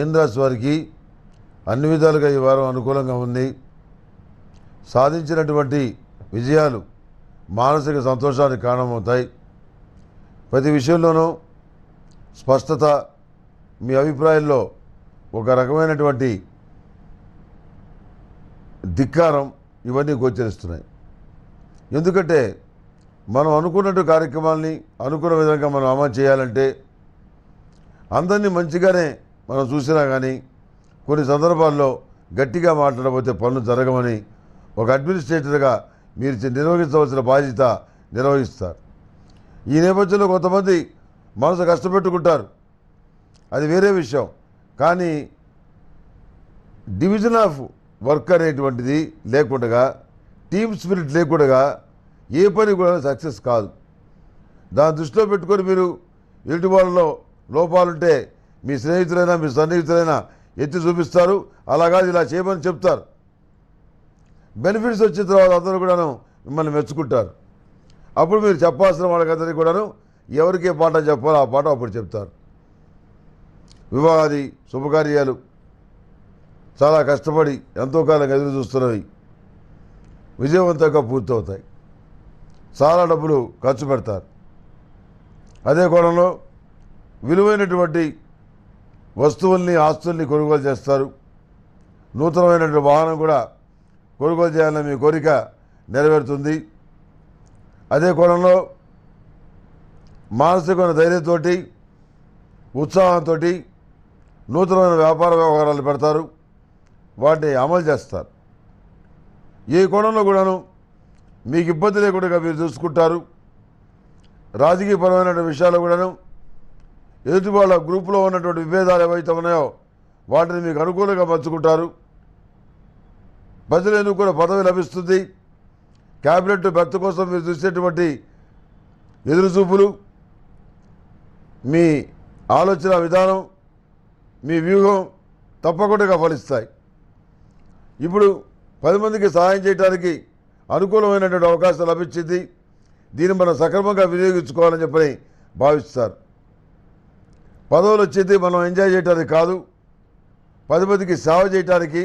మీనరాశి వారికి అన్ని విధాలుగా ఈ వారం అనుకూలంగా ఉంది. సాధించినటువంటి విజయాలు మానసిక సంతోషానికి కారణమవుతాయి. ప్రతి విషయంలోనూ స్పష్టత మీ అభిప్రాయంలో ఒక రకమైనటువంటి ధిక్కారం ఇవన్నీ గోచరిస్తున్నాయి. ఎందుకంటే మనం అనుకున్నట్టు కార్యక్రమాల్ని అనుకున్న విధంగా మనం అమలు చేయాలంటే అందరినీ మంచిగానే మనం చూసినా కానీ కొన్ని సందర్భాల్లో గట్టిగా మాట్లాడబోతే పనులు జరగమని ఒక అడ్మినిస్ట్రేటర్గా మీరు నిర్వహించవలసిన బాధ్యత నిర్వహిస్తారు. ఈ నేపథ్యంలో కొంతమంది మనసు కష్టపెట్టుకుంటారు. అది వేరే విషయం. కానీ డివిజన్ ఆఫ్ వర్క్ అనేటువంటిది లేకుండా టీమ్ స్పిరిట్ లేకుండా ఏ పని కూడా సక్సెస్ కాదు. దాని దృష్టిలో పెట్టుకొని మీరు ఎదుటి వాళ్ళలో లోపాలుంటే మీ స్నేహితులైనా మీ సన్నిహితులైనా ఎత్తి చూపిస్తారు. అలాగా ఇలా చేయమని చెప్తారు. బెనిఫిట్స్ వచ్చిన తర్వాత అందరూ కూడాను మిమ్మల్ని మెచ్చుకుంటారు. అప్పుడు మీరు చెప్పాల్సిన వాళ్ళకందరికీ కూడాను ఎవరికి పాట చెప్పాలో ఆ పాట అప్పుడు చెప్తారు. వివాహాది శుభకార్యాలు చాలా కష్టపడి ఎంతో కాలం ఎదురు చూస్తున్నవి విజయవంతంగా పూర్తవుతాయి. చాలా డబ్బులు ఖర్చు పెడతారు. అదే కోణంలో విలువైనటువంటి వస్తువుల్ని ఆస్తుల్ని కొనుగోలు చేస్తారు. నూతనమైనటువంటి వాహనం కూడా కొనుగోలు చేయాలని మీ కోరిక నెరవేరుతుంది. అదే కోణంలో మానసికమైన ధైర్యంతో ఉత్సాహంతో నూతనమైన వ్యాపార వ్యవహారాలు పెడతారు. వాటిని అమలు చేస్తారు. ఏ కోణంలో కూడాను మీకు ఇబ్బంది లేకుండా మీరు చూసుకుంటారు. రాజకీయపరమైన విషయాలు కూడాను ఎదుటి వాళ్ళ గ్రూపులో ఉన్నటువంటి విభేదాలు ఏవైతే ఉన్నాయో వాటిని మీకు అనుకూలంగా పంచుకుంటారు. ప్రజలు ఎన్నుకున్న పదవి లభిస్తుంది. క్యాబినెట్ భర్త కోసం మీరు చూసేటువంటి ఎదురుచూపులు మీ ఆలోచన విధానం మీ వ్యూహం తప్పకుండా ఫలిస్తాయి. ఇప్పుడు పది మందికి సహాయం చేయడానికి అనుకూలమైనటువంటి అవకాశం లభించింది. దీన్ని మనం సక్రమంగా వినియోగించుకోవాలని చెప్పని భావిస్తారు. పదవులు వచ్చేది మనం ఎంజాయ్ చేయడానికి కాదు పది మందికి సేవ చేయటానికి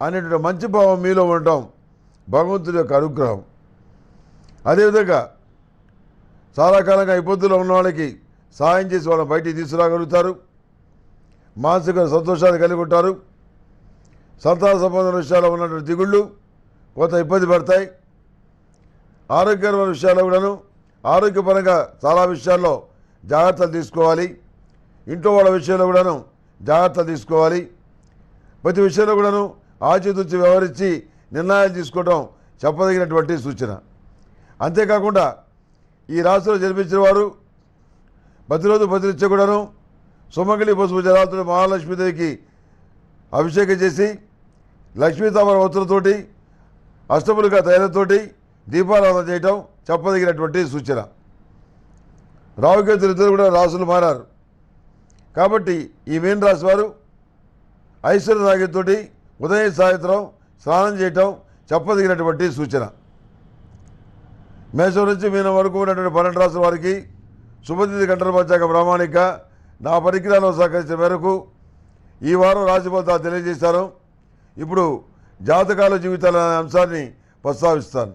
అనేటువంటి మంచి భావం మీలో ఉండటం భగవంతుడి యొక్క అనుగ్రహం. అదేవిధంగా చాలా కాలంగా ఇబ్బందుల్లో ఉన్న వాళ్ళకి సాయం చేసి వాళ్ళని బయటికి తీసుకురాగలుగుతారు మానసిక సంతోషాన్ని కలిగి ఉంటారు సంతాన సంబంధం విషయాల్లో ఉన్నటువంటి దిగుళ్ళు కొంత ఇబ్బంది పడతాయి. ఆరోగ్యకరమైన విషయాల్లో కూడాను ఆరోగ్యపరంగా చాలా విషయాల్లో జాగ్రత్తలు తీసుకోవాలి. ఇంట్లో వాళ్ళ విషయంలో కూడాను జాగ్రత్తలు తీసుకోవాలి. ప్రతి విషయంలో కూడాను ఆచితూచి వ్యవహరించి నిర్ణయాలు తీసుకోవడం చెప్పదగినటువంటి సూచన. అంతేకాకుండా ఈ రాశిలో జన్మించిన వారు ప్రతిరోజు ప్రతినిత్యం కూడాను సుమంగళి పసుపు జలాలతో మహాలక్ష్మీదేవికి అభిషేకం చేసి లక్ష్మీతామర వత్తులతోటి అష్టములుగా తైలంతోటి దీపారాధన చేయటం చెప్పదగినటువంటి సూచన. రావుకేతులు ఇద్దరు కూడా రాసులు మారారు. కాబట్టి ఈ మీన రాశి వారు ఐశ్వర్య సాగితోటి ఉదయం సాయంత్రం స్నానం చేయటం చెప్పదగినటువంటి సూచన. మేషం నుంచి మీన వరకు ఉన్నటువంటి పన్నెండు రాసుల వారికి శుభతిథి గంటల పంచాక ప్రామాణిక. నా పరికరాలను సహకరించిన మేరకు ఈ వారం రాశిపోతా ఫలితాలు తెలియజేశాను. ఇప్పుడు జాతకాల జీవితాల అనే అంశాన్ని ప్రస్తావిస్తాను.